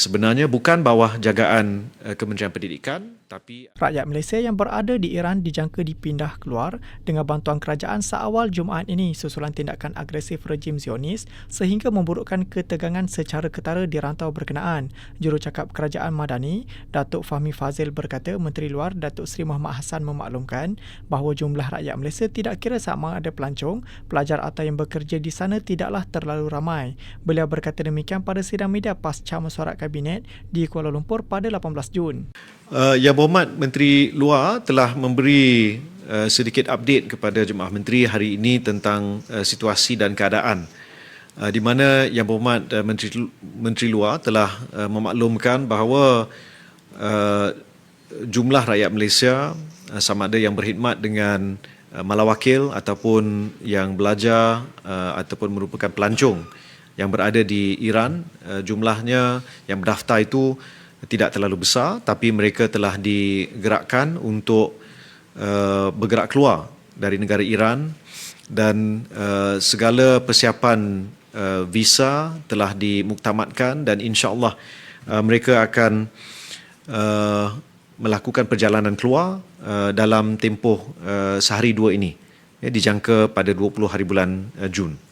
Sebenarnya bukan bawah jagaan uh, Kementerian Pendidikan tapi Rakyat Malaysia yang berada di Iran dijangka dipindah keluar dengan bantuan kerajaan seawal Jumaat ini susulan tindakan agresif rejim Zionis sehingga memburukkan ketegangan secara ketara di rantau berkenaan. Jurucakap Kerajaan Madani, Datuk Fahmi Fazil berkata Menteri Luar Datuk Seri Muhammad Hassan memaklumkan bahawa jumlah rakyat Malaysia tidak kira sama ada pelancong, pelajar atau yang bekerja di sana tidaklah terlalu ramai. Beliau berkata demikian pada sidang media pasca mesyuarat Kabinet di Kuala Lumpur pada 18 Jun. Uh, Yang Berhormat Menteri Luar telah memberi uh, sedikit update kepada Jemaah Menteri hari ini tentang uh, situasi dan keadaan uh, di mana Yang Berhormat uh, Menteri Menteri Luar telah uh, memaklumkan bahawa uh, jumlah rakyat Malaysia uh, sama ada yang berkhidmat dengan uh, malawakil ataupun yang belajar uh, ataupun merupakan pelancong yang berada di Iran uh, jumlahnya yang berdaftar itu tidak terlalu besar tapi mereka telah digerakkan untuk uh, bergerak keluar dari negara Iran dan uh, segala persiapan uh, visa telah dimuktamadkan dan insya-Allah uh, mereka akan uh, melakukan perjalanan keluar uh, dalam tempoh uh, sehari dua ini ya, dijangka pada 20 hari bulan uh, Jun.